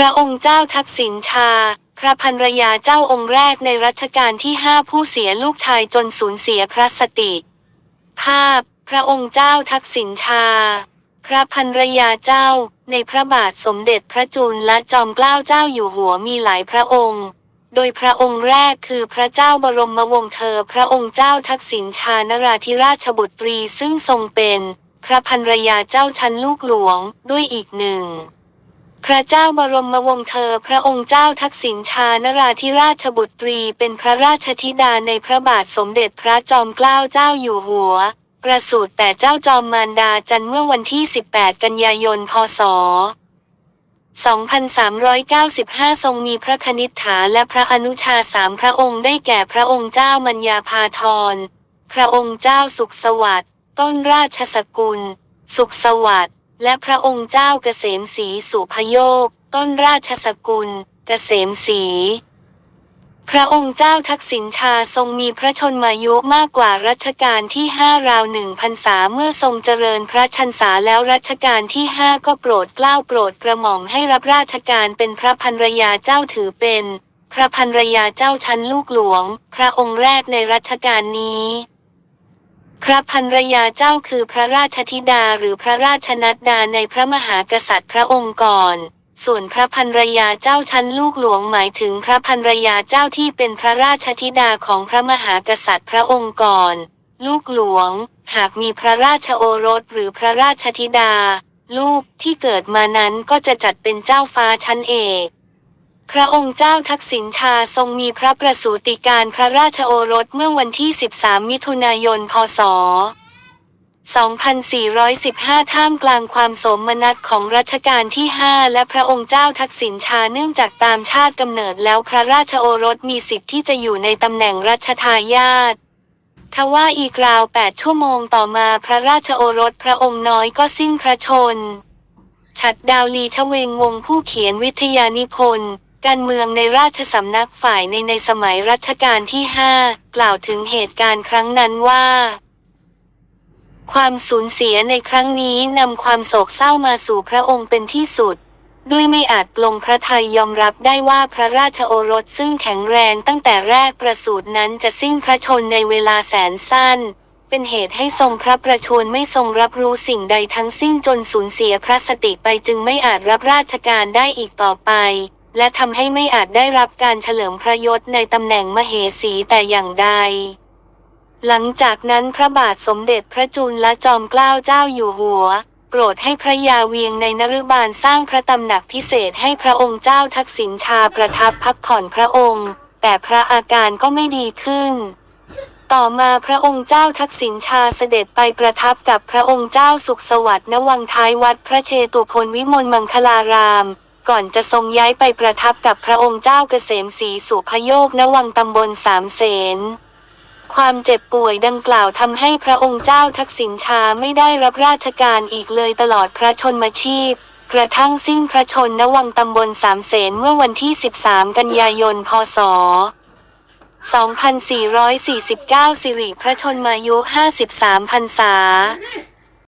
พระองค์เจ้าทักษิณชา พระภรรยาเจ้าองค์แรกในรัชกาลที่ห้าผู้เสียลูกชายจนสูญเสียพระสติ ภาพ พระองค์เจ้าทักษิณชา พระภรรยาเจ้า ในพระบาทสมเด็จพระจุลและจอมเกล้าเจ้าอยู่หัวมีหลายพระองค์ โดยพระองค์แรกคือพระเจ้าบรมวงศ์เธอ พระองค์เจ้าทักษิณชานราธิราชบุตรีซึ่งทรงเป็น พระภรรยาเจ้าชั้นลูกหลวงด้วยอีกหนึ่ง พระเจ้าบรมวงศ์เธอ พระองค์เจ้าทักษิณชานราธิราชบุตรี เป็นพระราชธิดาในพระบาทสมเด็จพระจอมเกล้าเจ้าอยู่หัว ประสูติแต่เจ้าจอมมารดาจันเมื่อวันที่ 18 กันยายน พศ 2395 ทรงมีพระคณิษฐาและพระอนุชาสามพระองค์ได้แก่พระองค์เจ้ามัญญาภาธร พระองค์เจ้าสุขสวัสดิ์ ต้นราชสกุล สุขสวัสดิ์ และพระองค์เจ้าเกษมศรีสุพโยคต้นราชสกุล เกษมศรีพระองค์เจ้าทักษิณชาทรงมีพระชนมายุมากกว่ารัชกาลที่ห้าราวหนึ่งพรรษาเมื่อทรงเจริญพระชันษาแล้วรัชกาลที่ห้าก็โปรดเกล้าโปรดกระหม่อมให้รับราชการเป็นพระภรรยาเจ้าถือเป็น พระภรรยาเจ้าชั้นลูกหลวง พระองค์แรกในรัชกาลนี้ พระภรรยาเจ้าคือพระราชธิดาหรือพระราชนัดดาในพระมหากษัตริย์พระองค์ก่อน ส่วนพระภรรยาเจ้าชั้นลูกหลวงหมายถึงพระภรรยาเจ้าที่เป็นพระราชธิดาของพระมหากษัตริย์พระองค์ก่อน ลูกหลวง หากมีพระราชโอรสหรือพระราชธิดา ลูกที่เกิดมานั้นก็จะจัดเป็นเจ้าฟ้าชั้นเอก พระองค์เจ้าทักษิณชาทรงมีพระประสูติการพระราชโอรสเมื่อวันที่ 13 มิถุนายน พศ 2415 ท่ามกลางความโสมนัสของรัชกาลที่ 5 และพระองค์เจ้าทักษิณชาเนื่องจากตามชาติกำเนิดแล้วพระราชโอรสมีสิทธิ์ที่จะอยู่ในตำแหน่งรัชทายาททว่าอีกราว 8 ชั่วโมงต่อมาพระราชโอรสพระองค์น้อยก็สิ้นพระชน ฉัดดาวลีชเวงวงผู้เขียนวิทยานิพนธ์ การเมืองในราชสำนักฝ่ายในในสมัยรัชกาลที่ 5 กล่าวถึงเหตุการณ์ครั้งนั้นว่า ความสูญเสียในครั้งนี้นำความโศกเศร้ามาสู่พระองค์เป็นที่สุด ด้วยไม่อาจปลงพระทัยยอมรับได้ว่าพระราชโอรสซึ่งแข็งแรงตั้งแต่แรกประสูตินั้นจะสิ้นพระชนในเวลาแสนสั้น เป็นเหตุให้ทรงพระประชวรไม่ทรงรับรู้สิ่งใดทั้งสิ้นจนสูญเสียพระสติไปจึงไม่อาจรับราชการได้อีกต่อไป และทำให้ไม่อาจได้รับการเฉลิมพระยศในตำแหน่งมเหสีแต่อย่างใด หลังจากนั้นพระบาทสมเด็จพระจุลและจอมเกล้าเจ้าอยู่หัวโปรดให้พระยาเวียงในนฤบาลสร้างพระตำหนักพิเศษให้พระองค์เจ้าทักษิณชาประทับพักผ่อนพระองค์ แต่พระอาการก็ไม่ดีขึ้น ต่อมาพระองค์เจ้าทักษิณชาเสด็จไปประทับกับพระองค์เจ้าสุขสวัสดิ์ณวังท้ายวัดพระเชตุพนวิมลมังคลาราม ก่อนจะทรงย้ายไปประทับกับพระองค์เจ้าเกษมศรีสุพโยคณวังตำบลสามเสนความเจ็บป่วยดังกล่าวทำให้พระองค์เจ้าทักษิณชาไม่ได้รับราชการอีกเลยตลอดพระชนมชีพ กระทั่งสิ้นพระชนณวังตำบลสามเสนเมื่อวันที่ 13 กันยายน พศ 2449 สิริพระชนมายุ 53พรรษา